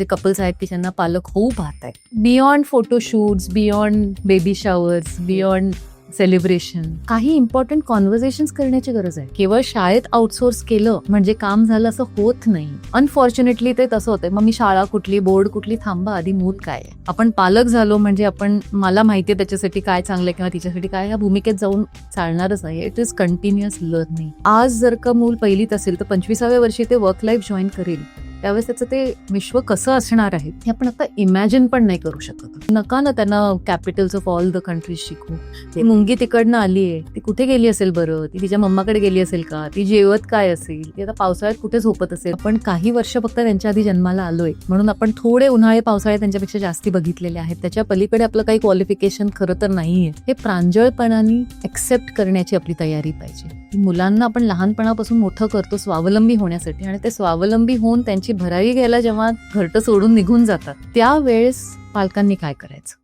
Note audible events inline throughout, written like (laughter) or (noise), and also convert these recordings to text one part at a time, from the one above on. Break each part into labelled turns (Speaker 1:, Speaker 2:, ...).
Speaker 1: जे कपल्स आहेत की ज्यांना पालक होऊ पाहत आहेत. Beyond photoshoots beyond baby showers beyond celebration काही इम्पॉर्टंट कॉन्व्हर्सेशन करण्याची गरज आहे. केवळ शाळेत आउटसोर्स केलं म्हणजे काम झालं असं होत नाही. अनफॉर्च्युनेटली ते तसं होतंय. मग मी शाळा कुठली बोर्ड कुठली थांबा आधी मूत काय आपण पालक झालो म्हणजे आपण मला माहितीये त्याच्यासाठी काय चांगलं किंवा तिच्यासाठी काय ह्या भूमिकेत जाऊन चालणारच नाही. इट इज कंटिन्युअस लर्निंग आज जर का मूल पहिलीत असेल तर पंचवीसाव्या वर्षी ते वर्क लाईफ जॉईन करेल. त्यावेळेस त्याचं ते विश्व कसं असणार आहे हे आपण आता इमॅजिन पण नाही करू शकत. नका ना त्यांना capitals of all the countries शिकू. ती मुंगी तिकडनं आली आहे ती कुठे गेली असेल बरं? ती तिच्या मम्माकडे गेली असेल का? ती जेवत काय असेल? ती आता पावसाळ्यात कुठे झोपत असेल? आपण काही वर्ष फक्त त्यांच्या आधी जन्माला आलोय म्हणून आपण थोडे उन्हाळे पावसाळे त्यांच्यापेक्षा जास्ती बघितलेले आहेत. त्याच्या पलीकडे आपलं काही क्वालिफिकेशन खरं तर नाहीये. हे प्रांजळपणाने एक्सेप्ट करण्याची आपली तयारी पाहिजे. मुलांना आपण लहानपणापासून मोठं करतो स्वावलंबी होण्यासाठी. आणि ते स्वावलंबी होऊन त्यांची भरारी घ्यायला जेव्हा घरटं सोडून निघून जातात त्यावेळेस पालकांनी काय करायचं?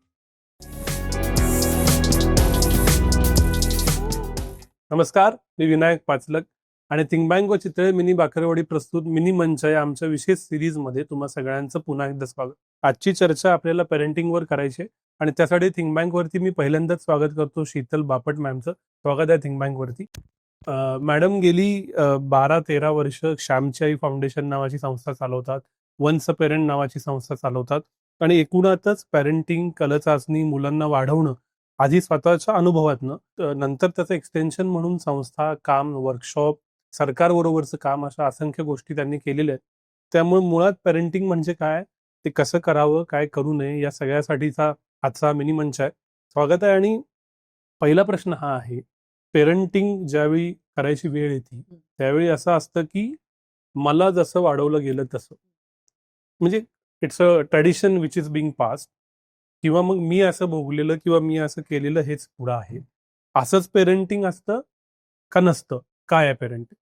Speaker 2: नमस्कार मी विनायक पाचलक आणि थिंकबँग व चितळे मिनी बाकरवाडी प्रस्तुत मिनी मंच या आमच्या विशेष सिरीजमध्ये तुम्हा सगळ्यांचं पुन्हा एकदा स्वागत. आजची चर्चा आपल्याला पेरेंटिंगवर करायची आहे आणि त्यासाठी थिंगबँक वरती मी पहिल्यांदाच स्वागत करतो शीतल बापट मॅमचं. स्वागत आहे थिंगबँक वरती मॅडम गेली बारा तेरा वर्ष श्यामची आई फाउंडेशन नावाची संस्था चालवतात वन्स अ पेरेंट नावाची संस्था चालवतात आणि एकूणातच पॅरेंटिंग कलचाचणी मुलांना वाढवणं आधी स्वतःच्या अनुभवातनं नंतर त्याचं एक्सटेन्शन म्हणून संस्था काम वर्कशॉप सरकारबरोबरचं काम अशा असंख्य गोष्टी त्यांनी केलेल्या आहेत. त्यामुळे मुळात पेरेंटिंग म्हणजे काय? ते कसं करावं काय करू नये या सगळ्यासाठीचा आजचा मिनी मंच आहे. स्वागत आहे आणि पहिला प्रश्न हा आहे पेरेंटिंग ज्यावेळी करायची वेळ येते त्यावेळी असं असतं की मला जसं वाढवलं गेलं तसं. म्हणजे it's a tradition which is being passed किंवा मग मी असं भोगलेलं किंवा मी असं केलेलं हेच पुढं आहे. असंच पेरेंटिंग असतं का नसतं? काय आहे पेरेंटिंग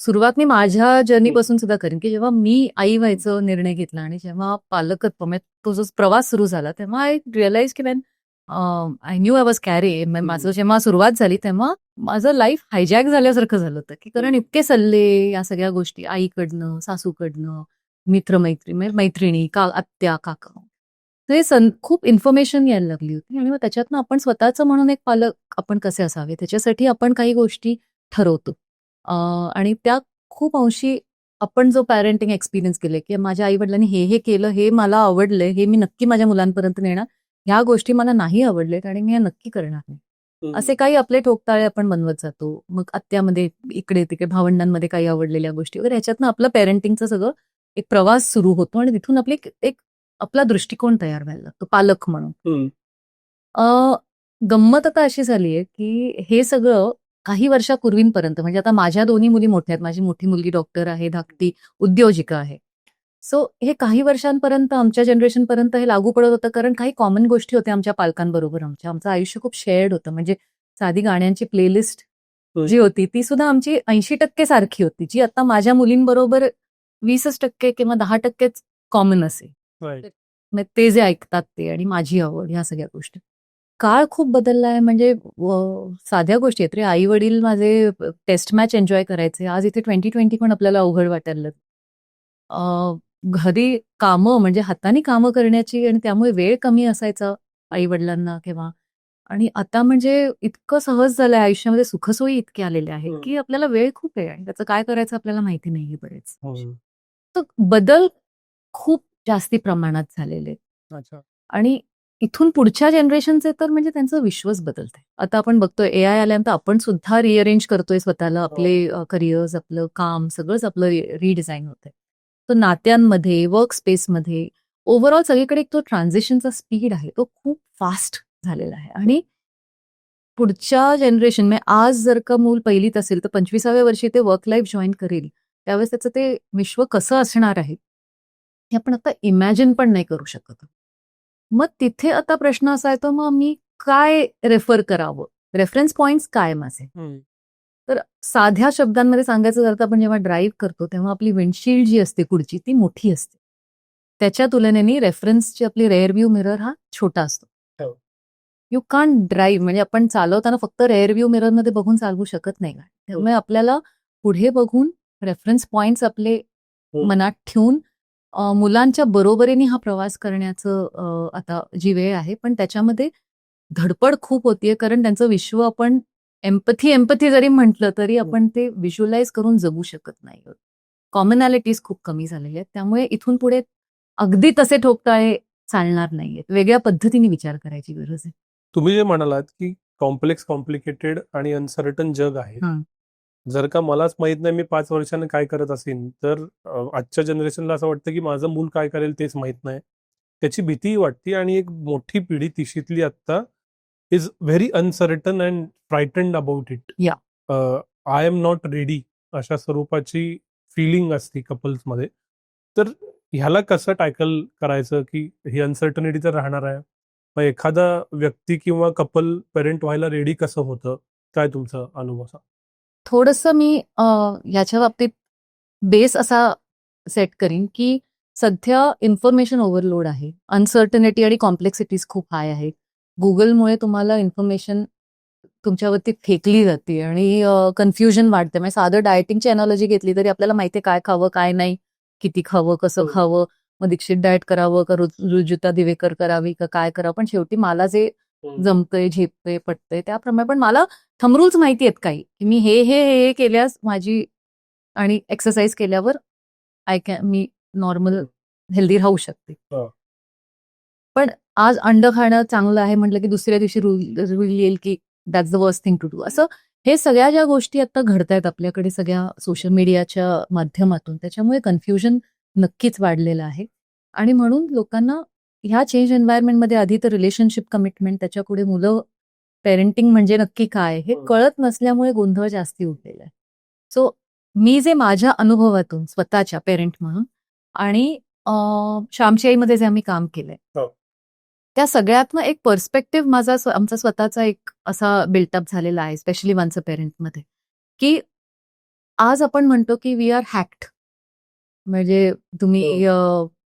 Speaker 1: सुरुवात मी माझ्या जर्नीपासून सुद्धा करेन की जेव्हा मी आई व्हायचं निर्णय घेतला आणि जेव्हा पालकत्व म्हणजे तो जो प्रवास सुरू झाला तेव्हा आय रिअलाइज की man I knew I was carry माझं जेव्हा सुरुवात झाली तेव्हा माझं लाईफ हायजॅक झाल्यासारखं झालं होतं की कारण इतके सल्ले या सगळ्या गोष्टी आईकडनं सासूकडनं मित्रमैत्री मैत्रिणी का आत्या काका. ते सन खूप इन्फॉर्मेशन यायला लागली होती आणि मग त्याच्यातनं आपण स्वतःचं म्हणून एक पालक आपण कसे असावे त्याच्यासाठी आपण काही गोष्टी ठरवतो. आणि त्या खूप अंशी आपण जो पॅरेंटिंग एक्सपिरियन्स केले की माझ्या आई वडिलांनी हे हे केलं हे मला आवडलंय हे मी नक्की माझ्या मुलांपर्यंत नेणार ह्या गोष्टी मला नाही आवडलेत आणि मी ह्या नक्की करणार नाही. असे काही आपले ठोकताळे आपण बनवत जातो. मग आत्यामध्ये इकडे तिकडे भावंडांमध्ये काही आवडलेल्या गोष्टी वगैरे ह्याच्यातनं आपलं पेरेंटिंगचं सगळं एक प्रवास सुरू होतो आणि तिथून आपली एक- आपला दृष्टिकोन तयार व्हायला लागतो. पालक म्हणून. गंमत आता अशी झाली आहे की हे सगळं काही वर्षापूर्वींपर्यंत म्हणजे आता माझ्या दोन्ही मुली मोठ्या आहेत. माझी मोठी मुलगी डॉक्टर आहे धाकटी उद्योजिका आहे. सो हे काही वर्षांपर्यंत आमच्या जनरेशन पर्यंत हे लागू पडत होतं कारण काही कॉमन गोष्टी होत्या आमच्या पालकांबरोबर. आमच्या आमचं आयुष्य खूप शेअर्ड होतं. म्हणजे साधी गाण्यांची प्लेलिस्ट जी होती ती सुद्धा आमची ऐंशी टक्के सारखी होती जी आता माझ्या मुलींबरोबर वीसच टक्के किंवा दहा टक्केच कॉमन. मग ते जे ऐकतात ते आणि माझी आवड ह्या सगळ्या गोष्टी. काळ खूप बदलला आहे. म्हणजे साध्या गोष्टी आहेत रे. आई वडील माझे टेस्ट मॅच एन्जॉय करायचे. आज इथे ट्वेंटी ट्वेंटी पण आपल्याला अवघड वाटायला घरी कामं म्हणजे हाताने कामं करण्याची आणि त्यामुळे वेळ कमी असायचा आई वडिलांना किंवा आणि आता म्हणजे इतकं सहज झालंय आयुष्यामध्ये सुखसोयी इतके आलेले आहेत. की आपल्याला वेळ खूप आहे आणि त्याचं काय करायचं आपल्याला माहिती नाहीये बरेच
Speaker 2: हम्म.
Speaker 1: तर बदल खूप जास्ती प्रमाणात झालेले आहेत. आणि इथून पुढच्या जनरेशनचे तर म्हणजे त्यांचं विश्वच बदलतंय आता आपण बघतोय ए आय आल्यानंतर आपण सुद्धा रिअरेंज करतोय स्वतःला आपले करिअर्स आपलं काम सगळंच आपलं रिडिझाईन होतंय तो नात्यांमध्ये वर्क स्पेसमध्ये ओव्हरऑल सगळीकडे एक तो ट्रान्झिशनचा स्पीड आहे. तो खूप फास्ट झालेला आहे. आणि पुढच्या जनरेशन म्हणजे आज जर का मूल पहिलीत असेल तर पंचवीसाव्या वर्षी ते वर्क लाईफ जॉईन करेल. त्यावेळेस त्याचं ते विश्व कसं असणार आहे हे आपण आता इमॅजिन पण नाही करू शकत मग तिथे आता प्रश्न असा येतो मग मी काय रेफर करावं? रेफरन्स पॉइंट्स काय माझे? तर साध्या शब्दांमध्ये सांगायचं झालं तर आपण जेव्हा ड्राईव्ह करतो तेव्हा आपली विंडशील्ड जी असते पुढची ती मोठी असते. त्याच्या तुलनेने रेफरन्सची आपली रेअर व्ह्यू मिरर हा छोटा असतो.
Speaker 2: हो.
Speaker 1: यू कान ड्राईव्ह म्हणजे आपण चालवताना फक्त रेअर व्ह्यू मिररमध्ये बघून चालवू शकत नाही त्यामुळे आपल्याला पुढे बघून रेफरन्स पॉइंट्स आपले
Speaker 2: हो.
Speaker 1: मनात ठेवून मुलांच्या बरोबरीने हा प्रवास करण्याचं आता जी वेळ आहे. पण त्याच्यामध्ये धडपड खूप होतीये कारण त्यांचं विश्व आपण एम्पथी एम्पथी जरी म्हटलं तरी आपण ते व्हिज्युअलाइज करून जगू शकत नाही कॉमनॅलिटीज खूप कमी झालेल्या आहेत. त्यामुळे इथून पुढे अगदी तसे ठोकताळे चालणार नाहीयेत वेगळ्या पद्धतीने विचार करायची गरज आहे.
Speaker 2: तुम्ही जे म्हणालात की कॉम्प्लेक्स कॉम्प्लिकेटेड आणि अनसर्टन जग आहे
Speaker 1: हं.
Speaker 2: जर का मलाच माहीत नाही मी पाच वर्षानं काय करत असेन तर आजच्या जनरेशनला असं वाटतं की माझं मूल काय करेल तेच माहीत नाही. त्याची भीतीही वाटते आणि एक मोठी पिढी तिशीतली आत्ता is very uncertain and frightened about it
Speaker 1: Yeah.
Speaker 2: I am not ready अशा स्वरूपाची फिलिंग असते कपल्समध्ये तर ह्याला कसं टॅकल करायचं की ही अनसर्टनिटी तर राहणार आहे. मग एखादा व्यक्ती किंवा कपल पेरेंट व्हायला रेडी कसं होतं? काय तुमचा अनुभव सांगा?
Speaker 1: थोडंसं मी याच्या बाबतीत बेस असा सेट करीन की सध्या इन्फॉर्मेशन ओव्हरलोड आहे. अनसर्टनिटी आणि कॉम्प्लेक्सिटीज खूप हाय आहे गुगलमुळे तुम्हाला इन्फॉर्मेशन तुमच्यावरती फेकली जाते आणि कन्फ्युजन वाढते. म्हणजे साधं डायटिंगची एनॉलॉजी घेतली तरी आपल्याला माहिती आहे काय खावं काय नाही किती खावं कसं
Speaker 2: हो.
Speaker 1: खावं मग दीक्षित डाएट करावं का रुज- रुजुता दिवेकर करावी का काय करावं. पण शेवटी मला जे जमतंय झेपतंय पटतंय त्याप्रमाणे पण मला थमरूल्स माहिती आहेत काही की मी हे हे हे हे केल्यास माझी आणि एक्सरसाइज केल्यावर आय कॅन मी नॉर्मल हेल्दी राहू शकते.
Speaker 2: हा.
Speaker 1: पण आज अंड खाणं चांगलं आहे म्हटलं की दुसऱ्या दिवशी रूल येईल की that's the worst thing to do असं हे सगळ्या ज्या गोष्टी आता घडतायत आपल्याकडे सगळ्या सोशल मीडियाच्या माध्यमातून त्याच्यामुळे कन्फ्युजन नक्कीच वाढलेलं आहे आणि म्हणून लोकांना ह्या चेंज एन्व्हायरमेंटमध्ये आधी तर रिलेशनशिप कमिटमेंट त्याच्या पुढे मुलं पेरेंटिंग म्हणजे नक्की काय हे
Speaker 2: हं.
Speaker 1: कळत नसल्यामुळे गोंधळ जास्ती उठलेला आहे सो मी जे माझ्या अनुभवातून स्वतःच्या पेरेंट म्हणून आणि श्यामची आईमध्ये जे आम्ही काम केलंय
Speaker 2: हो.
Speaker 1: त्या सगळ्यातनं एक पर्स्पेक्टिव्ह माझा आमचा स्वतःचा एक असा बिल्टअप झालेला आहे स्पेशली वन्स अ पेरेंटमध्ये की आज आपण म्हणतो की वी आर हॅक्ट म्हणजे तुम्ही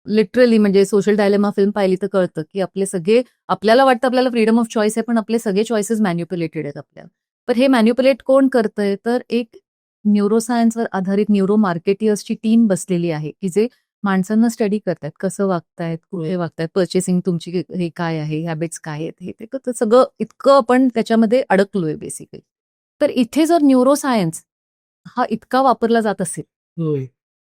Speaker 1: लिटरली म्हणजे सोशल डायलेमा फिल्म पाहिली तर कळतं की आपले सगळे आपल्याला वाटतं आपल्याला फ्रीडम ऑफ चॉईस आहे पण आपले सगळे चॉईसेस मॅन्युप्युलेटेड आहेत आपल्याला पण हे मॅन्युप्युलेट कोण करतंय? तर एक न्यूरोसायन्सवर आधारित न्यूरो मार्केटियर्सची टीम बसलेली आहे की जे माणसांना स्टडी करतायत कसं वागतायत कुठे वागतायत पर्चेसिंग तुमची हे काय आहे हॅबिट्स काय आहेत हे ते सगळं इतकं आपण त्याच्यामध्ये अडकलोय बेसिकली तर इथे जर न्यूरोसायन्स हा इतका वापरला जात असेल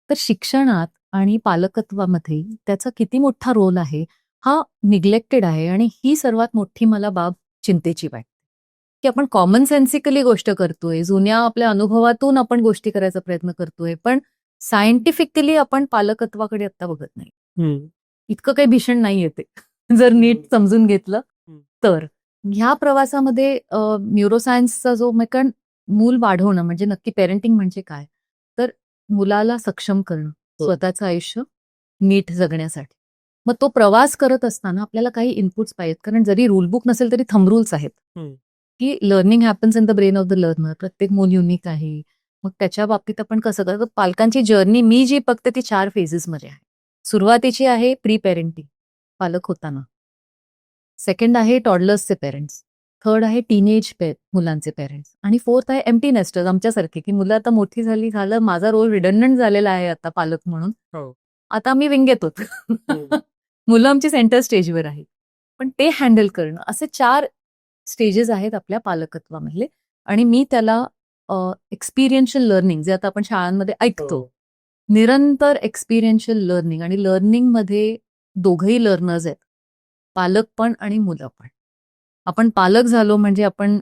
Speaker 1: तर शिक्षणात आणि पालकत्वामध्ये त्याचा किती मोठा रोल आहे हा निग्लेक्टेड आहे आणि ही सर्वात मोठी मला बाब चिंतेची वाटते. की आपण कॉमन सेन्सिकली गोष्ट करतोय जुन्या आपल्या अनुभवातून आपण गोष्टी करायचा प्रयत्न करतोय पण सायंटिफिकली आपण पालकत्वाकडे आता बघत नाही. इतकं काही भीषण नाही येते (laughs) जर नीट समजून घेतलं. तर. ह्या प्रवासामध्ये न्यूरोसायन्सचा जो मग कारण मूल वाढवणं म्हणजे नक्की पेरेंटिंग म्हणजे काय? तर मुलाला सक्षम करणं
Speaker 2: हो.
Speaker 1: स्वतःचं आयुष्य नीट जगण्यासाठी. मग तो प्रवास करत असताना आपल्याला काही इनपुट्स पाहिजेत. कारण जरी रूलबुक नसेल तरी थंब रूल्स आहेत. की learning happens in the brain of the learner प्रत्येक मूल युनिक आहे. मग त्याच्या बाबतीत आपण कसं करतो? पालकांची जर्नी मी जी बघते ती चार फेजेसमध्ये आहे. सुरुवातीची आहे प्री पेरेंटिंग पालक होताना. सेकंड आहे टॉडलर्सचे पेरेंट्स थर्ड आहे टीनेज पे मुलांचे पेरेंट्स आणि फोर्थ आहे एमटी नेस्टर्स आमच्यासारखे की मुलं आता मोठी झाली झालं माझा रोल रिडंडंट झालेला आहे आता पालक म्हणून.
Speaker 2: हो.
Speaker 1: आता आम्ही विंगेत होत मुलं आमची सेंटर स्टेजवर आहेत. पण ते हँडल करणं असे चार स्टेजेस आहेत आपल्या पालकत्वामधले. आणि मी त्याला एक्सपिरियन्शियल लर्निंग जे आता आपण शाळांमध्ये ऐकतो
Speaker 2: हो.
Speaker 1: निरंतर एक्सपिरियन्शियल लर्निंग आणि लर्निंगमध्ये दोघंही लर्नर्स आहेत पालक पण आणि मुलं पण आपण पालक झालो म्हणजे आपण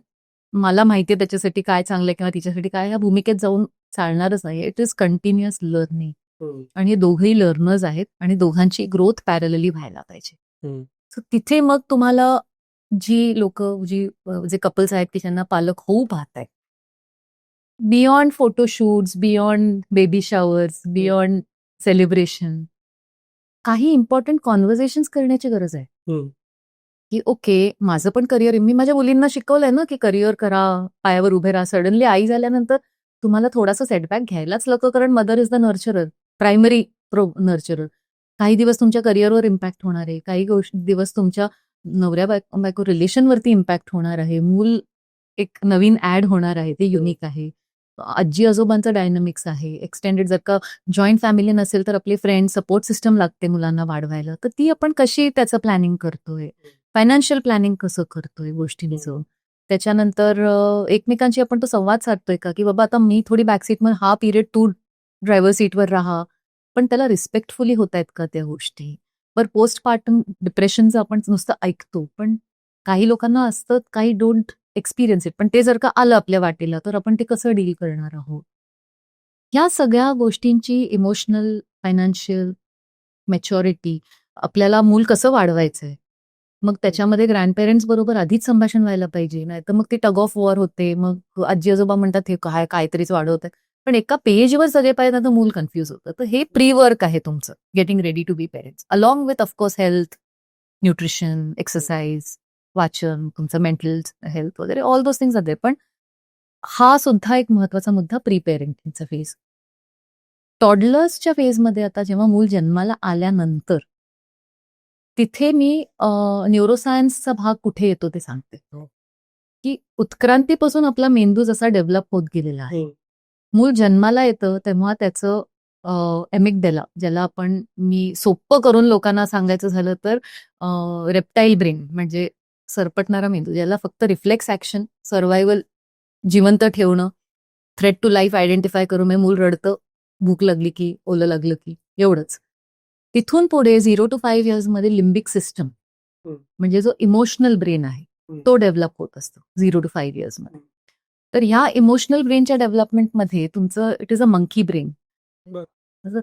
Speaker 1: मला माहिती आहे त्याच्यासाठी काय चांगलं आहे किंवा तिच्यासाठी काय ह्या भूमिकेत जाऊन चालणारच नाही इट इज कंटिन्युअस लर्निंग. आणि हे दोघंही लर्नर्स आहेत आणि दोघांची ग्रोथ पॅरलली व्हायला पाहिजे. So तिथे मग तुम्हाला जी लोक जी जे कपल्स आहेत की ज्यांना पालक होऊ पाहत आहेत beyond photoshoots beyond baby showers beyond celebration काही इम्पॉर्टंट कॉन्व्हर्सेशन करण्याची गरज आहे. की ओके माझं पण करिअर मी माझ्या मुलींना शिकवलंय ना की करिअर करा पायावर उभे राहा. सडनली आई झाल्यानंतर तुम्हाला थोडासा सेटबॅक घ्यायलाच लागतो कारण mother is the nurturer primary pro nurturer काही दिवस तुमच्या करिअरवर इम्पॅक्ट होणार आहे. काही गोष्ट दिवस तुमच्या नवऱ्या बायको बायको रिलेशनवरती इम्पॅक्ट होणार आहे. मूल एक नवीन ऍड होणार आहे. ते युनिक आहे. आजी आजोबांचं डायनामिक्स आहे. एक्सटेंडेड जर का जॉईंट फॅमिली नसेल तर आपली फ्रेंड सपोर्ट सिस्टम लागते मुलांना वाढवायला. तर ती आपण कशी त्याचं प्लॅनिंग करतोय? फायनान्शियल प्लॅनिंग कसं करतोय गोष्टींचं? त्याच्यानंतर एकमेकांशी आपण तो संवाद साधतोय का? की बाबा आता मी थोडी बॅकसीटमध्ये हा पिरियड तू ड्रायव्हर सीटवर राहा. पण त्याला रिस्पेक्टफुली होत आहेत का त्या गोष्टी? पर पोस्ट पार्टम डिप्रेशनचं आपण नुसतं ऐकतो पण काही लोकांना असतं काही डोंट एक्सपिरियन्स इट पण ते जर का आलं आपल्या वाटेला तर आपण ते कसं डील करणार आहोत? ह्या सगळ्या गोष्टींची इमोशनल फायनान्शियल मॅच्युरिटी आपल्याला मूल कसं वाढवायचंय? मग त्याच्यामध्ये ग्रँडपेरेंट्स बरोबर आधीच संभाषण व्हायला पाहिजे. नाही तर मग ती टग ऑफ वॉर होते. मग आजी आजोबा म्हणतात हे काय काहीतरीच वाढवत पण एका पेजवर सगळे पाहिजे तर मूल कन्फ्युज होतं. तर हे प्री वर्क आहे तुमचं. Getting ready to be parents along with of course health nutrition exercise वाचन तुमचं मेंटल हेल्थ वगैरे ऑल दोज थिंग्स आर पण हा सुद्धा एक महत्त्वाचा मुद्दा प्री पेरेंटिंगचा फेज टॉडलर्सच्या फेजमध्ये आता जेव्हा मूल जन्माला आल्यानंतर तिथे मी न्यूरोसायन्सचा भाग कुठे येतो ते सांगते
Speaker 2: हो.
Speaker 1: की उत्क्रांतीपासून आपला मेंदू जसा डेव्हलप होत गेलेला आहे
Speaker 2: हो.
Speaker 1: मूल जन्माला येतं तेव्हा त्याचं एमिकडेला ज्याला आपण मी सोपं करून लोकांना सांगायचं झालं तर रेप्टाईल ब्रेन म्हणजे सरपटणारा मेंदू ज्याला फक्त रिफ्लेक्स ऍक्शन सर्व्हायवल जिवंत ठेवणं थ्रेट टू लाईफ आयडेंटिफाय करून म्हणजे मूल रडतं भूक लागली की ओलं लागलं की एवढंच तिथून पुढे झिरो टू फाईव्ह इयर्समध्ये लिंबिक सिस्टम. म्हणजे जो इमोशनल ब्रेन आहे. तो डेव्हलप होत असतो झिरो टू फाईव्ह
Speaker 2: इयर्समध्ये.
Speaker 1: तर ह्या इमोशनल ब्रेनच्या डेव्हलपमेंटमध्ये तुमचं it is a monkey brain
Speaker 2: बरं.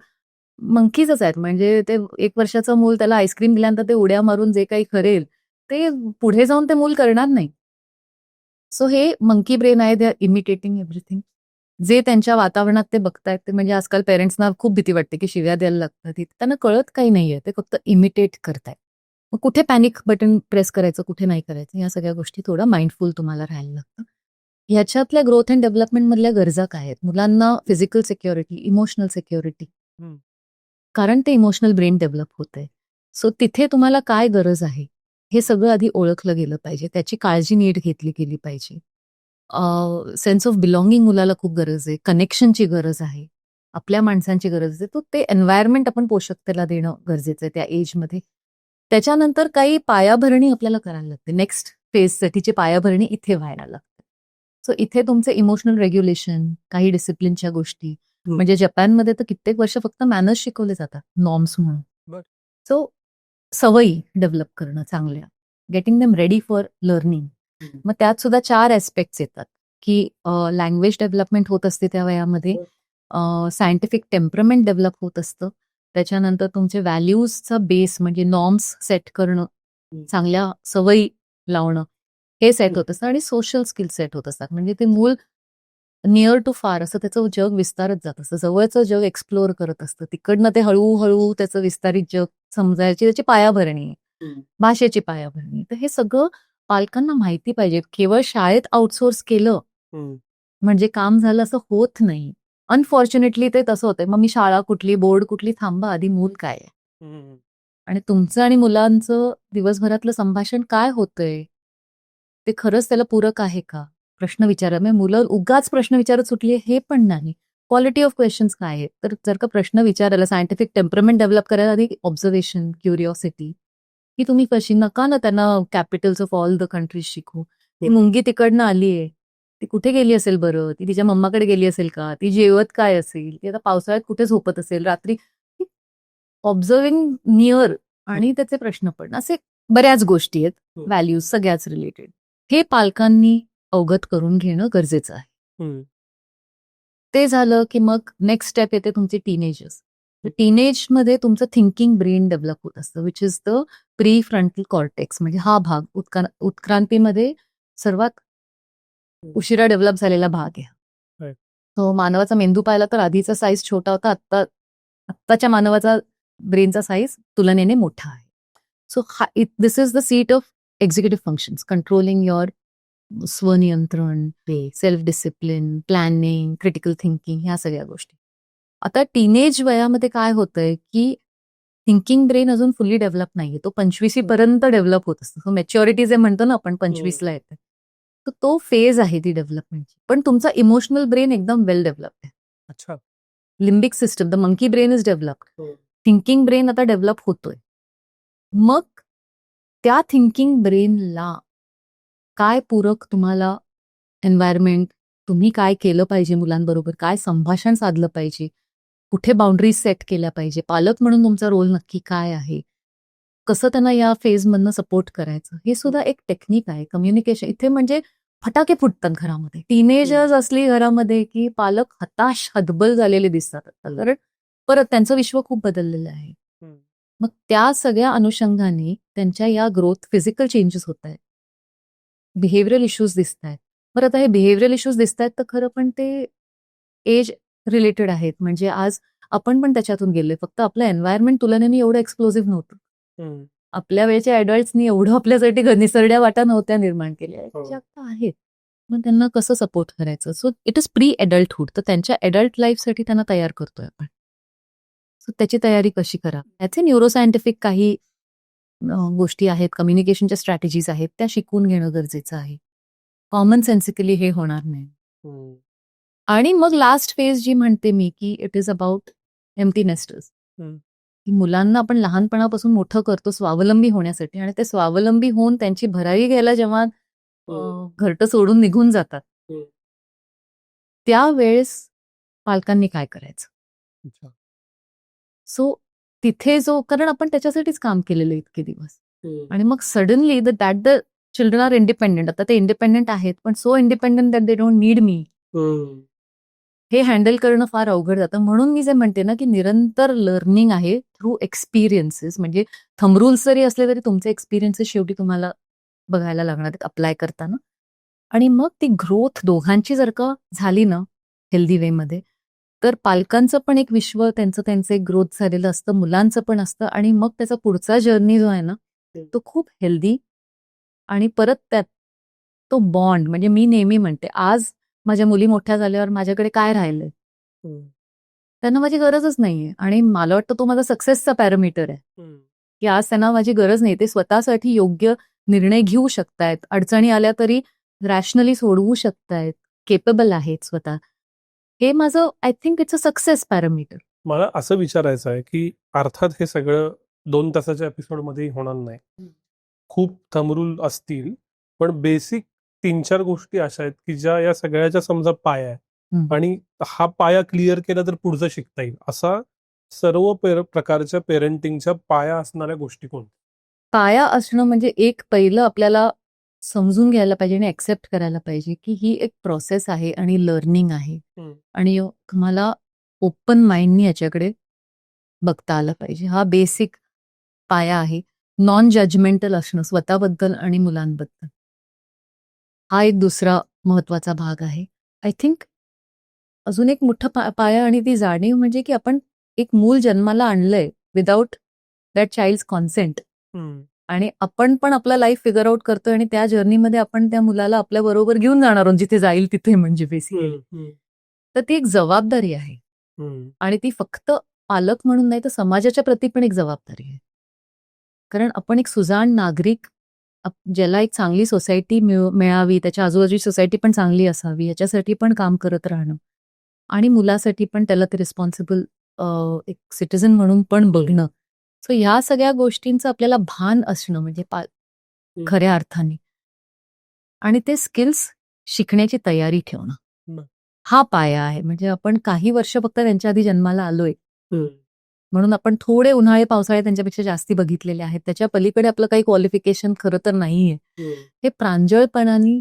Speaker 1: मंकीजच आहेत म्हणजे ते एक वर्षाचं मूल त्याला आईस्क्रीम दिल्यानंतर ते उड्या मारून जे काही करेल ते पुढे जाऊन ते मूल करणार नाही. सो हे मंकी ब्रेन आहे दे आर इमिटेटिंग एव्हरीथिंग जे त्यांच्या वातावरणात ते बघतायत ते म्हणजे आजकाल पेरेंट्सना खूप भीती वाटते की शिव्या द्यायला लागतात. त्यांना कळत काही नाहीये ते फक्त इमिटेट करतायत. मग कुठे पॅनिक बटन प्रेस करायचं कुठे नाही करायचं या सगळ्या गोष्टी थोडं माइंडफुल तुम्हाला राहायला लागतं. ह्याच्यातल्या ग्रोथ अँड डेव्हलपमेंट मधल्या गरजा काय आहेत? मुलांना फिजिकल सिक्युरिटी इमोशनल सिक्युरिटी. कारण ते इमोशनल ब्रेन डेव्हलप होत आहे सो तिथे तुम्हाला काय गरज आहे? हे सगळं आधी ओळखलं गेलं पाहिजे. त्याची काळजी नीट घेतली गेली पाहिजे. सेन्स ऑफ बिलॉंगिंग मुलाला खूप गरज आहे. कनेक्शनची गरज आहे. आपल्या माणसांची गरज आहे. तो ते एन्व्हायरमेंट आपण पोषक त्याला देणं गरजेचं आहे त्या एजमध्ये त्याच्यानंतर काही पायाभरणी आपल्याला करायला लागते. नेक्स्ट फेजसाठीची पायाभरणी इथे व्हायला लागते. सो इथे तुमचे इमोशनल रेग्युलेशन काही डिसिप्लिनच्या गोष्टी. म्हणजे जपानमध्ये तर कित्येक वर्ष फक्त मॅनर्स शिकवले जातात. नॉर्म्स म्हणून. सो सवयी डेव्हलप करणं चांगल्या. Getting them ready for learning. मग त्यात सुद्धा चार ऍस्पेक्ट्स येतात. की लँग्वेज डेव्हलपमेंट होत असते त्या वयामध्ये. सायंटिफिक टेम्परमेंट डेव्हलप होत असतं. त्याच्यानंतर तुमचे व्हॅल्यूजचा बेस म्हणजे नॉर्म्स सेट करणं. चांगल्या सवयी लावणं हे सेट. होत असतं. आणि सोशल स्किल सेट होत असतात. म्हणजे ते मूल नियर टू फार असं त्याचं जग विस्तारत जात असतं. जवळचं जग एक्सप्लोअर करत असतं. तिकडनं ते हळूहळू त्याचं विस्तारित जग समजायची त्याची पायाभरणी आहे. भाषेची पायाभरणी. तर हे सगळं पालकांना माहिती पाहिजे. केवळ शाळेत आउटसोर्स केलं. म्हणजे काम झालं असं होत नाही. अनफॉर्च्युनेटली ते तसं होतंय. मग मी शाळा कुठली बोर्ड कुठली थांबा आधी मूल काय आहे. आणि तुमचं आणि मुलांचं दिवसभरातलं संभाषण काय होतंय? ते खरंच त्याला पूरक आहे का? प्रश्न विचारा म्हणजे मुलं उगाच प्रश्न विचारत सुटली हे पण नाही. क्वालिटी ऑफ क्वेश्चन्स काय आहेत तर जर का प्रश्न विचारायला सायंटिफिक टेम्परमेंट डेव्हलप करायला आधी ऑब्झर्वेशन क्युरिओसिटी की तुम्ही कशी नका ना त्यांना capitals of all the countries शिकू. ती मुंगी तिकडनं आली आहे ती कुठे गेली असेल बरं? ती तिच्या मम्माकडे गेली असेल का? ती जेवत काय असेल? ती आता पावसाळ्यात कुठे झोपत असेल? रात्री ऑब्झर्विंग नियर आणि त्याचे प्रश्न पण असे बऱ्याच गोष्टी आहेत
Speaker 2: हो.
Speaker 1: व्हॅल्यूज सगळ्याच रिलेटेड हे पालकांनी अवगत करून घेणं गरजेचं आहे.
Speaker 2: हम्म.
Speaker 1: ते झालं की मग नेक्स्ट स्टेप येते तुमचे टीनेजर्स टीनेजमध्ये तुमचं थिंकिंग ब्रेन डेव्हलप होत असतं which is the prefrontal cortex म्हणजे हा भाग उत्क्रा उत्क्रांतीमध्ये सर्वात उशिरा डेव्हलप झालेला भाग आहे.
Speaker 2: Right.
Speaker 1: तो मानवाचा मेंदू पाहिला तर आधीचा साईज छोटा होता आत्ता आत्ताच्या मानवाचा ब्रेनचा साईज तुलनेने मोठा आहे. So this is the seat of executive functions controlling your स्वनियंत्रण self discipline planning critical thinking ह्या सगळ्या गोष्टी. आता टीनेज वयामध्ये काय होतंय की थिंकिंग ब्रेन अजून फुल्ली डेव्हलप नाहीये. तो पंचवीसी पर्यंत डेव्हलप होत असतो. सो मॅच्युरिटी जे म्हणतो ना आपण पंचवीसला येते तर तो फेज आहे ती डेव्हलपमेंटची पण तुमचा इमोशनल ब्रेन एकदम वेल डेव्हलप आहे.
Speaker 2: अच्छा.
Speaker 1: Limbic system the monkey brain is develop
Speaker 2: हो.
Speaker 1: थिंकिंग ब्रेन आता डेव्हलप होतोय. मग त्या थिंकिंग ब्रेनला काय पूरक तुम्हाला एन्व्हायरमेंट तुम्ही काय केलं पाहिजे मुलांबरोबर? काय संभाषण साधलं पाहिजे? कुठे बाउंड्रीज सेट केल्या पाहिजे? पालक म्हणून तुमचा रोल नक्की काय आहे? कसं त्यांना या फेजमधनं सपोर्ट करायचं? हे सुद्धा एक टेक्निक आहे. कम्युनिकेशन इथे म्हणजे फटाके फुटतात घरामध्ये. टीनेजर्स असली घरामध्ये की पालक हताश हतबल झालेले दिसतात. कारण परत त्यांचं विश्व खूप बदललेलं आहे. मग त्या सगळ्या अनुषंगाने त्यांच्या या ग्रोथ फिजिकल चेंजेस होत आहेत. बिहेवियरल इश्यूज दिसत आहेत बरं आता हे बिहेवियरल इश्यूज दिसत आहेत तर खरं पण ते एज रिलेटेड आहेत. म्हणजे आज आपण पण त्याच्यातून गेलोय. फक्त आपलं एन्व्हायरमेंट तुलनेने एवढं एक्सप्लोजिव्ह नव्हतं. आपल्या वेळच्या ऍडल्ट्सनी एवढं आपल्यासाठी घ- निसरड्या वाटा नव्हत्या निर्माण केल्या.
Speaker 2: हो.
Speaker 1: आता आहेत. मग त्यांना कसं सपोर्ट करायचं? So it is pre adulthood तर त्यांच्या अडल्ट लाईफसाठी त्यांना तयार करतोय आपण. सो त्याची तयारी कशी करा? याचे न्यूरोसायंटिफिक काही गोष्टी आहेत कम्युनिकेशनच्या स्ट्रॅटेजीज आहेत त्या शिकून घेणं गरजेचं आहे. कॉमन सेन्सिकली हे होणार नाही. आणि मग लास्ट फेज जी म्हणते मी की it is about empty nesters मुलांना आपण लहानपणापासून मोठं करतो स्वावलंबी होण्यासाठी आणि ते स्वावलंबी होऊन त्यांची भरारी घ्यायला जेव्हा घरटं सोडून निघून जातात. त्यावेळेस पालकांनी काय करायचं. सो तिथे जो कारण आपण त्याच्यासाठीच काम केलेलं इतके दिवस. आणि मग suddenly the that the children are independent आता ते इंडिपेंडेंट आहेत पण so independent that they don't need me. हे हँडल करणं फार अवघड जातं. म्हणून मी जे म्हणते ना की निरंतर लर्निंग आहे थ्रू एक्सपिरियन्सेस म्हणजे थंबरूल्स जरी असले तरी तुमचे एक्सपिरियन्सेस शेवटी तुम्हाला बघायला लागणार आहेत अप्लाय करताना. आणि मग ती ग्रोथ दोघांची जर का झाली ना हेल्दी वेमध्ये तर पालकांचं पण एक विश्व त्यांचं त्यांचं एक ग्रोथ झालेलं असतं मुलांचं पण असतं आणि मग त्याचा पुढचा जर्नी जो आहे ना तो खूप हेल्दी आणि परत त्यात तो बॉन्ड म्हणजे मी नेहमी म्हणते आज माझ्या मुली मोठ्या झाल्यावर माझ्याकडे काय राहिलंय. त्यांना माझी गरजच नाहीये आणि मला वाटतं तो माझा सक्सेसचा पॅरामीटर आहे. की आज त्यांना माझी गरज नाही ते स्वतःसाठी योग्य निर्णय घेऊ शकतायत. अडचणी आल्या तरी रॅशनली सोडवू शकतायत. केपेबल आहेत स्वतः. हे माझं I think it's a success parameter.
Speaker 2: मला असं विचारायचं आहे की अर्थात हे सगळं दोन तासाच्या एपिसोडमध्ये होणार नाही. खूप थमरूल असतील पण बेसिक तीन चार गोष्टी अशा आहेत की ज्या या सगळ्याच्या समजा पाया आहे. आणि हा पाया क्लिअर केला तर पुढचं शिकता येईल. असा सर्व पेर- प्रकारच्या पेरेंटिंगच्या पाया असणाऱ्या गोष्टी कोणत्या?
Speaker 1: पाया असणं म्हणजे एक पहिलं आपल्याला समजून घ्यायला पाहिजे आणि ऍक्सेप्ट करायला पाहिजे की ही एक प्रोसेस आहे आणि लर्निंग आहे.
Speaker 2: हम्म.
Speaker 1: आणि तुम्हाला ओपन माइंडनी याच्याकडे बघता आलं पाहिजे. हा बेसिक पाया आहे. नॉन जजमेंटल असणं स्वतःबद्दल आणि मुलांबद्दल. हा एक दुसरा महत्त्वाचा भाग आहे. आय थिंक अजून एक मोठा पा- पाया आणि ती जाणीव म्हणजे की आपण एक मूल जन्माला आणलंय विदाऊट दॅट चाइल्ड कॉन्सेंट आणि आपण पण आपला लाईफ फिगर आउट करतोय आणि त्या जर्नीमध्ये आपण त्या मुलाला आपल्या बरोबर घेऊन जाणार आहोत जिथे जाईल तिथे म्हणजे बेसिकली तर ती एक जबाबदारी आहे. आणि ती फक्त पालक म्हणून नाही तर समाजाच्या प्रती पण एक जबाबदारी आहे. कारण आपण एक सुजाण नागरिक ज्याला एक चांगली सोसायटी मिळ- मिळावी त्याच्या आजूबाजूची सोसायटी पण चांगली असावी याच्यासाठी पण काम करत राहणं. आणि मुलासाठी पण त्याला ते रिस्पॉन्सिबल एक सिटीझन म्हणून पण बघणं. सो ह्या सगळ्या गोष्टींचं आपल्याला भान असणं म्हणजे पा खऱ्या अर्थाने. आणि ते स्किल्स शिकण्याची तयारी ठेवणं. हा पाया आहे. म्हणजे आपण काही वर्ष फक्त त्यांच्या आधी जन्माला आलोय. म्हणून आपण थोडे उन्हाळे पावसाळे त्यांच्यापेक्षा जास्ती बघितलेले आहेत. त्याच्या पलीकडे आपलं काही क्वालिफिकेशन खरं तर नाहीये. हे प्रांजळपणाने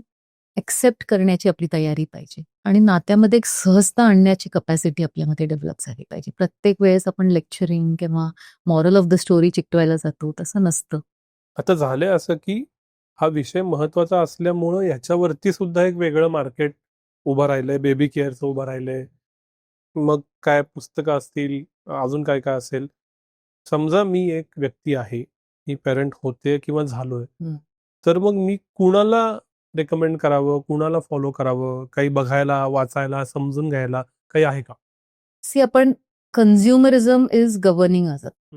Speaker 1: एक्सेप्ट करण्याची आपली तयारी पाहिजे. आणि नात्यामध्ये एक सहजता आणण्याची कपॅसिटी आपल्यामध्ये डेव्हलप झाली पाहिजे. प्रत्येक वेळेस आपण लेक्चरिंग किंवा मॉरल ऑफ द स्टोरी चिकटवायला जातो तसं नसतं.
Speaker 2: आता झालंय असं की हा विषय महत्त्वाचा असल्यामुळं ह्याच्यावरती सुद्धा एक वेगळं मार्केट उभं राहिलंय. बेबी केअरचं उभं राहिलंय. मग काय पुस्तकं असतील अजून काय काय असेल. समजा मी एक व्यक्ती आहे मी पेरेंट होते किंवा झालोय. तर मग मी कुणाला रेकमेंड करावं कुणाला फॉलो करावं काही बघायला वाचायला समजून घ्यायला काही आहे का?
Speaker 1: सी आपण कन्झ्युमरिझम इज गव्हर्निंग असत.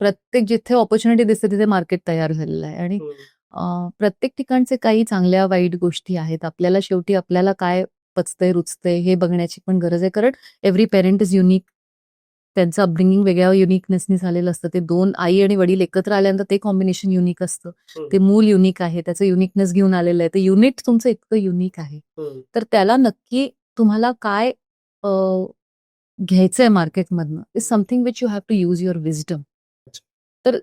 Speaker 1: प्रत्येक जिथे ऑपॉर्च्युनिटी दिसते तिथे मार्केट तयार झालेलं आहे. आणि प्रत्येक ठिकाणचे काही चांगल्या वाईट गोष्टी आहेत. आपल्याला शेवटी आपल्याला काय पचतंय रुचतंय हे बघण्याची पण गरज आहे. कारण एव्हरी पेरेंट इज युनिक त्यांचं अपब्रिंगिंग वेगळ्या युनिकनेसनी झालेलं असतं. ते दोन आई आणि वडील एकत्र आल्यानंतर ते कॉम्बिनेशन युनिक असतं. ते मूल युनिक आहे त्याचं युनिकनेस घेऊन आलेलं आहे. ते युनिट तुमचं इतकं युनिक आहे. तर त्याला नक्की तुम्हाला काय घ्यायचंय मार्केटमधनं is something which you have to use your wisdom तर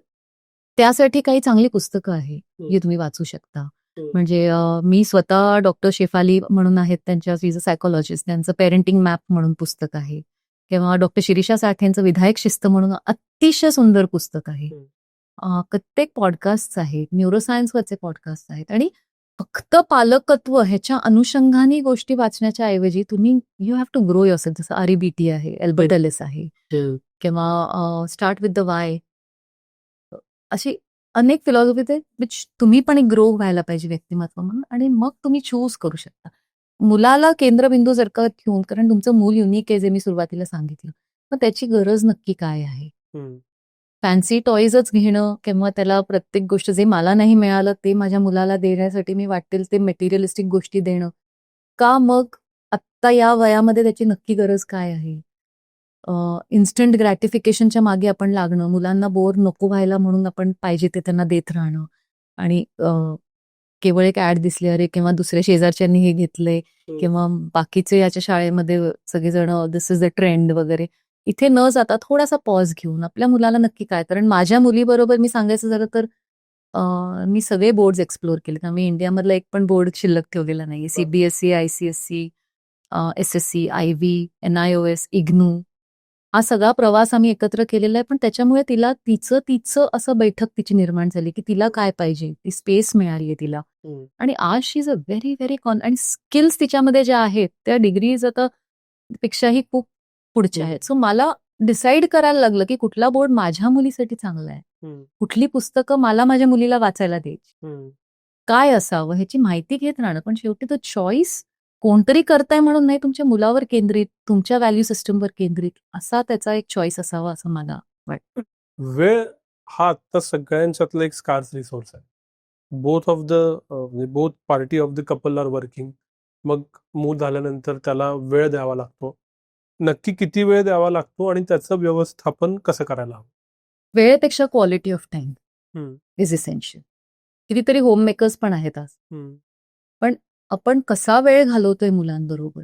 Speaker 1: त्यासाठी काही चांगली पुस्तकं आहे जी तुम्ही वाचू शकता. म्हणजे मी स्वतः डॉक्टर शेफाली म्हणून आहेत त्यांच्या इज अ सायकोलॉजिस्ट त्यांचं पेरेंटिंग मॅप म्हणून पुस्तक आहे. किंवा डॉक्टर शिरीषा साठेंचं विधायक शिस्त म्हणून अतिशय सुंदर पुस्तक आहे. कित्येक पॉडकास्ट आहेत न्यूरोसायन्सवरचे पॉडकास्ट आहेत आणि फक्त पालकत्व ह्याच्या अनुषंगाने गोष्टी वाचण्याच्या ऐवजी तुम्ही you have to grow your जसं आरिबीटी आहे एल्बर्टलेस आहे. किंवा स्टार्ट विथ द वाय अशी अनेक फिलॉसॉफी विच तुम्ही पण एक ग्रो व्हायला पाहिजे व्यक्तिमत्व म्हणून आणि मग तुम्ही चूज करू शकता. मुलाला केंद्रबिंदू जर का ठेवून कारण तुमचं मूल युनिक आहे जे मी सुरुवातीला सांगितलं मग त्याची गरज नक्की काय आहे. फॅन्सी टॉईजच घेणं किंवा त्याला प्रत्येक गोष्ट जे मला नाही मिळालं ते माझ्या मुलाला देण्यासाठी मी वाटेल ते मेटेरियलिस्टिक गोष्टी देणं. का मग आत्ता या वयामध्ये त्याची नक्की गरज काय आहे? इन्स्टंट ग्रॅटिफिकेशनच्या मागे आपण लागणं मुलांना बोर नको व्हायला म्हणून आपण पाहिजे ते त्यांना देत राहणं आणि केवळ एक ऍड दिसली अरे किंवा दुसऱ्या शेजारच्यांनी हे घेतलंय किंवा बाकीचे याच्या शाळेमध्ये सगळेजण दिस इज अ ट्रेंड वगैरे. इथे न जाता थोडासा पॉज घेऊन आपल्या मुलाला नक्की काय? कारण माझ्या मुलीबरोबर मी सांगायचं झालं तर मी सगळे बोर्ड एक्सप्लोर केले कारण मी इंडियामधला एक पण बोर्ड शिल्लक ठेवलेला नाही CBSE ICSE S S C I V N I O S IGNOU हा सगळा प्रवास आम्ही एकत्र केलेला आहे पण त्याच्यामुळे तिला तिचं तिचं असं बैठक तिची निर्माण झाली की तिला काय पाहिजे ती स्पेस मिळाली आहे तिला. आणि आज she is a very very con आणि स्किल्स तिच्यामध्ये ज्या आहेत त्या डिग्रीज आता पेक्षाही खूप पुढच्या. आहेत सो मला डिसाईड करायला लागलं की कुठला बोर्ड माझ्या मुलीसाठी चांगला आहे. कुठली पुस्तकं मला माझ्या मुलीला वाचायला द्यायची. काय असावं ह्याची माहिती घेत राहणं पण शेवटी तो चॉईस कोणतरी करताय म्हणून नाही तुमच्या मुलावर केंद्रित तुमच्या व्हॅल्यू सिस्टमवर केंद्रित असा त्याचा एक चॉईस असावा असं मला वाटतं.
Speaker 2: वेळ हा आता सगळ्यांच्यातला एक स्कार्स रिसोर्स आहे. Both of the both party of the couple are working मग मूल झाल्यानंतर त्याला वेळ द्यावा लागतो. नक्की किती वेळ द्यावा लागतो आणि त्याचं व्यवस्थापन कसं करायला हवं?
Speaker 1: वेळेपेक्षा quality of time. Is essential कितीतरी होम मेकर्स पण आहेत आज.
Speaker 2: हम्म.
Speaker 1: आपण कसा वेळ घालवतोय मुलांबरोबर?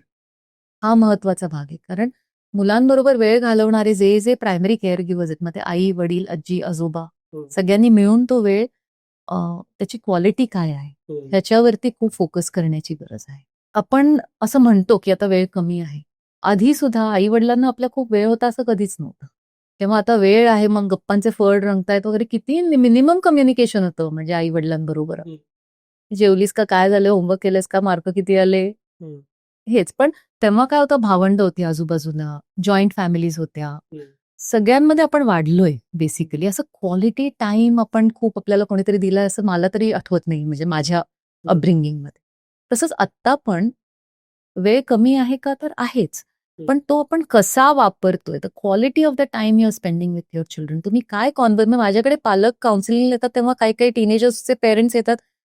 Speaker 1: हा महत्त्वाचा भाग आहे. कारण मुलांबरोबर वेळ घालवणारे जे जे प्रायमरी केअर गिवर्स आहेत मग ते आई वडील आजी आजोबा
Speaker 2: हम्म.
Speaker 1: सगळ्यांनी मिळून तो वेळ त्याची क्वालिटी काय आहे?
Speaker 2: हम्म.
Speaker 1: ह्याच्यावरती खूप फोकस करण्याची गरज आहे. आपण असं म्हणतो की आता वेळ कमी आहे. आधी सुद्धा आई वडिलांना आपल्या खूप वेळ होता असं कधीच नव्हतं. तेव्हा आता वेळ आहे मग गप्पांचे फळ रंगतायत वगैरे किती मिनिमम कम्युनिकेशन होतं म्हणजे आई वडिलांबरोबर. जेवलीस का? काय झालं? होमवर्क केलंस का? मार्क किती आले. हेच. पण तेव्हा काय होतं? भावंड होती आजूबाजूला. जॉईंट फॅमिलीज होत्या. सगळ्यांमध्ये आपण वाढलोय बेसिकली. असं क्वालिटी टाइम आपण खूप आपल्याला कोणीतरी दिलाय असं मला तरी आठवत नाही म्हणजे माझ्या अपब्रिंगिंगमध्ये तसंच आत्ता पण वेळ कमी आहे का? तर आहेच. पण तो आपण कसा वापरतोय? The quality of the time you are spending with your children तुम्ही काय कॉन्व्हर माझ्याकडे पालक काउन्सिलिंग येतात तेव्हा काही काही टीनेजर्सचे पेरेंट्स येतात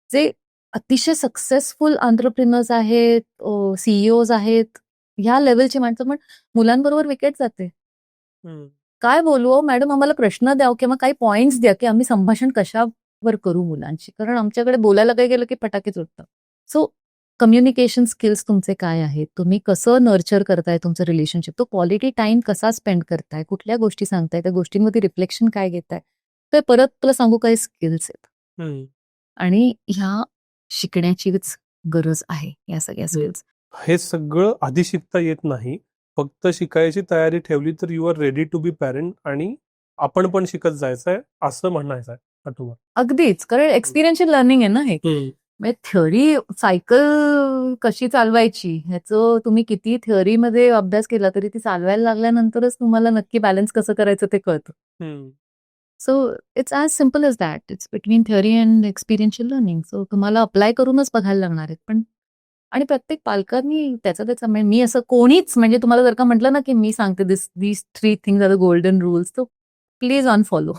Speaker 1: जे अतिशय सक्सेसफुल आंतरप्रिनर्स आहेत सीईओज आहेत ह्या लेवलची माणसं पण मुलांबरोबर विकेट जाते. काय बोलू मॅडम आम्हाला प्रश्न द्या किंवा काही पॉइंट्स द्या की आम्ही संभाषण कशावर करू मुलांशी? कारण आमच्याकडे बोलायला काही गेलं की फटाकेच उठतं सो कम्युनिकेशन स्किल्स तुमचे काय आहेत? तुम्ही कसं नर्चर करताय तुमचं रिलेशनशिप तो क्वालिटी टाइम कसा स्पेंड करताय? कुठल्या गोष्टी सांगताय? त्या गोष्टींमध्ये रिफ्लेक्शन काय घेताय? तर परत तुला सांगू काही स्किल्स आहेत. आणि ह्या शिकण्याचीच गरज आहे या सगळ्या स्किल्स
Speaker 2: हे सगळं आधी शिकता येत नाही. फक्त शिकायची तयारी ठेवली तर you are ready to be parent आणि आपण पण शिकत जायचंय असं म्हणायचं आहे
Speaker 1: अगदीच. कारण एक्सपिरियन्शियल लर्निंग आहे ना हे. म्हणजे थ्योरी सायकल कशी चालवायची ह्याचं तुम्ही किती थ्योरीमध्ये अभ्यास केला तरी ती चालवायला लागल्यानंतरच तुम्हाला नक्की बॅलन्स कसं करायचं ते कळतं. So it's as simple as that it's between theory and experiential learning so तुम्हाला अप्लाय करूनच बघायला लागणार आहेत. पण आणि प्रत्येक पालकांनी त्याचा त्याचा म्हणजे मी असं कोणीच म्हणजे तुम्हाला जर का म्हटलं ना की मी सांगते this this three things are the golden rules to please on follow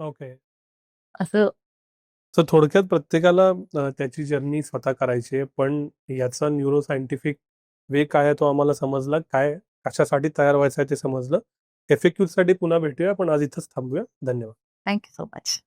Speaker 2: okay
Speaker 1: असं.
Speaker 2: सो थोडक्यात प्रत्येकाला त्याची जर्नी स्वतः करायची आहे. पण याचा न्यूरो सायंटिफिक वे काय आहे तो आम्हाला समजला? काय कशासाठी तयार व्हायचं आहे ते समजलं? एफएक्यूसाठी पुन्हा भेटूया. पण आज इथंच थांबूया. धन्यवाद.
Speaker 1: Thank you so much